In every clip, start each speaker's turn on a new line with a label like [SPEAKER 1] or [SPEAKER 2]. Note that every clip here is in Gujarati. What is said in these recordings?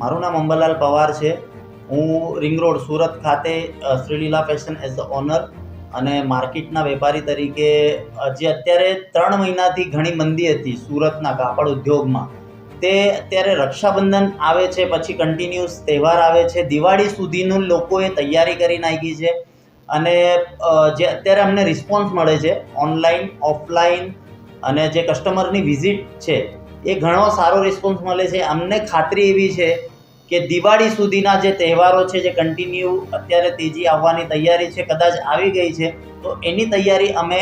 [SPEAKER 1] મારું નામ અંબરલાલ પવાર છે. હું રિંગ રોડ સુરત ખાતે Shrileela fashion as the owner અને માર્કેટના વેપારી તરીકે જે અત્યારે ત્રણ મહિનાથી ઘણી મંદી હતી સુરતના કાપડ ઉદ્યોગમાં. તે અત્યારે રક્ષાબંધન આવે છે, પછી કન્ટિન્યુઅસ તહેવાર આવે છે. દિવાળી સુધીનું લોકોએ તૈયારી કરી નાખી છે અને જે અત્યારે અમને રિસ્પોન્સ મળે છે ઓનલાઈન ઓફલાઈન અને જે કસ્ટમરની વિઝિટ છે, એ ઘણો સારો રિસ્પોન્સ મળે છે. અમને ખાતરી એવી છે કે દિવાળી સુધીના જે તહેવારો છે, જે કન્ટિન્યુ અત્યારે તેજી આવવાની તૈયારી છે, કદાચ આવી ગઈ છે, તો એની તૈયારી અમે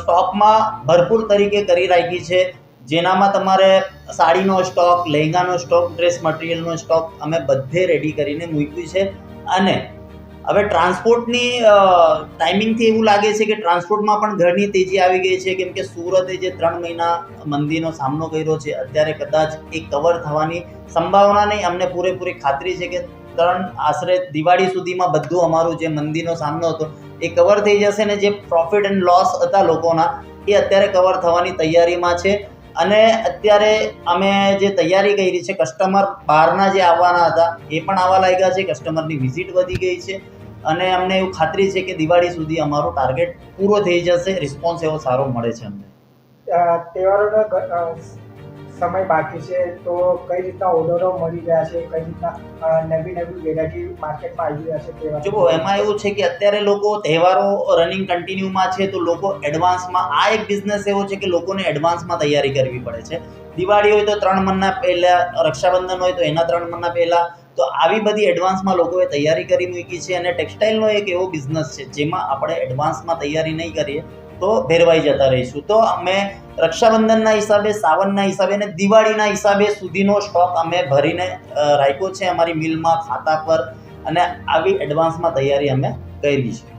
[SPEAKER 1] સ્ટોકમાં ભરપૂર તરીકે કરી રાખી છે. જેનામાં તમારે સાડીનો સ્ટોક, લહેંગાનો સ્ટોક, ડ્રેસ મટીરિયલનો સ્ટોક અમે બધે રેડી કરીને મૂક્યું છે. અને હવે ટ્રાન્સપોર્ટની ટાઈમિંગથી એવું લાગે છે કે ટ્રાન્સપોર્ટમાં પણ ઘણી તેજી આવી ગઈ છે. કેમ કે સુરતે જે ત્રણ મહિના મંદીનો સામનો કર્યો છે, અત્યારે કદાચ એ કવર થવાની સંભાવના નહીં. અમને પૂરેપૂરી ખાતરી છે કે ત્રણ, આશરે દિવાળી સુધીમાં બધું અમારું જે મંદીનો સામનો હતો, એ કવર થઈ જશે ને જે પ્રોફિટ એન્ડ લોસ હતા લોકોના, એ અત્યારે કવર થવાની તૈયારીમાં છે. અને અત્યારે અમે જે તૈયારી કરી છે કસ્ટમર બહારના જે આવવાના હતા, એ પણ આવવા લાગ્યા છે. કસ્ટમરની વિઝિટ વધી ગઈ છે. અને અમને એવું ખાતરી છે કે દિવાળી સુધી અમારો ટાર્ગેટ પૂરો થઈ જશે. રિસ્પોન્સ એવો સારો મળે છે અમને.
[SPEAKER 2] તહેવારોનો સમય બાકી છે, તો કઈ રીતના ઓર્ડરો મળી રહ્યા છે, કઈ રીતના નવી નવી વેરાયટી માર્કેટમાં આવી રહ્યા છે તહેવાર
[SPEAKER 1] જુઓ, એમાં એવું છે કે અત્યારે લોકો તહેવારો રનિંગ કન્ટિન્યુમાં છે, તો લોકો એડવાન્સમાં આ એક બિઝનેસ એવો છે કે લોકોને એડવાન્સમાં તૈયારી કરવી પડે છે. દિવાળી હોય તો ત્રણ મહિના પહેલાં, રક્ષાબંધન હોય તો એના ત્રણ મહિના પહેલાં, તો આવી બધી એડવાન્સમાં લોકોએ તૈયારી કરી મૂકી છે, અને ટેક્સટાઇલનો એક એવો બિઝનેસ છે, જેમાં આપણે એડવાન્સમાં તૈયારી નહીં કરીએ તો ભેરવાઈ જતા રહીશું. તો અમે રક્ષાબંધનના હિસાબે, સાવનના હિસાબે અને દિવાળીના હિસાબે સુધીનો સ્ટોક અમે ભરીને રાખ્યો છે અમારી મિલમાં ખાતા પર અને આવી એડવાન્સમાં તૈયારી અમે કરી છે.